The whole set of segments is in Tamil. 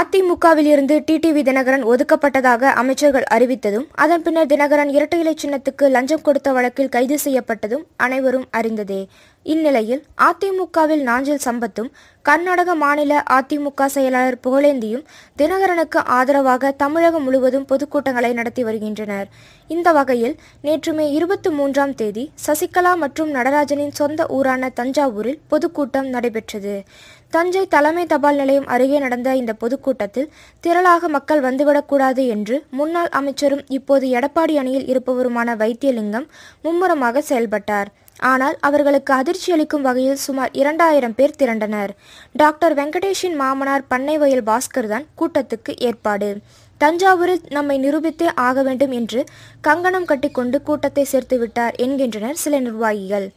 அதிமுகவில் இருந்து டிடிவி தினகரன் ஒதுக்கப்பட்டதாக அமைச்சர்கள் அறிவித்ததும் அதன் பின்னர் தினகரன் இரட்டை இலை சின்னத்துக்கு லஞ்சம் கொடுத்த வழக்கில் கைது செய்யப்பட்டதும் அனைவரும் அறிந்ததே. இந்நிலையில் அதிமுகவில் நாஞ்சில் சம்பத்தும் கர்நாடக மாநில அதிமுக செயலாளர் புகழேந்தியும் தினகரனுக்கு ஆதரவாக தமிழகம் முழுவதும் பொதுக்கூட்டங்களை நடத்தி வருகின்றனர். இந்த வகையில் நேற்று மே இருபத்தி மூன்றாம் தேதி சசிகலா மற்றும் நடராஜனின் சொந்த ஊரான தஞ்சாவூரில் பொதுக்கூட்டம் நடைபெற்றது. தஞ்சை தலைமை தபால் நிலையம் அருகே நடந்த இந்த பொதுக்கூட்டத்தில் திரளாக மக்கள் வந்துவிடக்கூடாது என்று முன்னாள் அமைச்சரும் இப்போது எடப்பாடி அணியில் இருப்பவருமான வைத்தியலிங்கம் மும்முரமாக செயல்பட்டார். ஆனால் அவர்களுக்கு அதிர்ச்சியளிக்கும் வகையில் சுமார் இரண்டாயிரம் பேர் திரண்டனர். டாக்டர் வெங்கடேஷின் மாமனார் பண்ணை வயல் பாஸ்கர் தான் கூட்டத்துக்கு ஏற்பாடு. தஞ்சாவூரில் நம்மை நிரூபித்தே ஆக வேண்டும் என்று கங்கணம் கட்டிக்கொண்டு கூட்டத்தை சேர்த்து விட்டார் என்கின்றனர் சில நிர்வாகிகள்.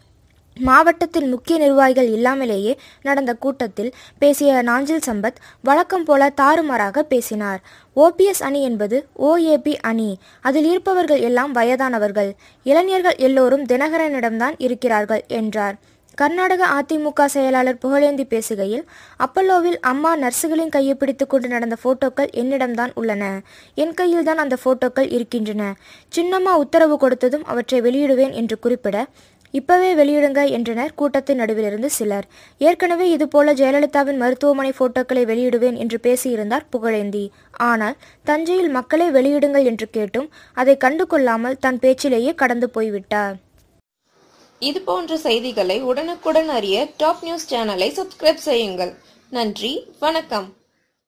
மாவட்டத்தின் முக்கிய நிர்வாகிகள் இல்லாமலேயே நடந்த கூட்டத்தில் பேசிய நாஞ்சில் சம்பத் வழக்கம் போல தாறுமாறாக பேசினார். ஓபிஎஸ் அணி என்பது ஓஏபி அணி. அதில் இருப்பவர்கள் எல்லாம் வயதானவர்கள். இளைஞர்கள் எல்லோரும் தினகரனிடம்தான் இருக்கிறார்கள் என்றார். கர்நாடக அதிமுக செயலாளர் புகழேந்தி பேசுகையில் அப்பல்லோவில் அம்மா நர்சுகளின் கையை பிடித்து கொண்டு நடந்த போட்டோக்கள் என்னிடம்தான் உள்ளன. என் கையில்தான் அந்த போட்டோக்கள் இருக்கின்றன. சின்னம்மா உத்தரவு கொடுத்ததும் அவற்றை வெளியிடுவேன் என்று குறிப்பிட இப்பவே வெளியிடுங்க என்றனர். கூட்டத்தின் நடுவிலிருந்து சிலர். ஏற்கனவே இதுபோல ஜெயலலிதாவின் மருத்துவமனை போட்டோக்களை வெளியிடுவேன் என்று பேசியிருந்தார் புகழேந்தி. ஆனால் தஞ்சையில் மக்களே வெளியிடுங்கள் என்று கேட்டும் அதை கண்டு கொள்ளாமல் தன் பேச்சிலேயே கடந்து போய்விட்டார். இது போன்ற செய்திகளை உடனுக்குடன் அறிய டாப் நியூஸ் சேனலை சப்ஸ்கிரைப் செய்யுங்கள். நன்றி வணக்கம்.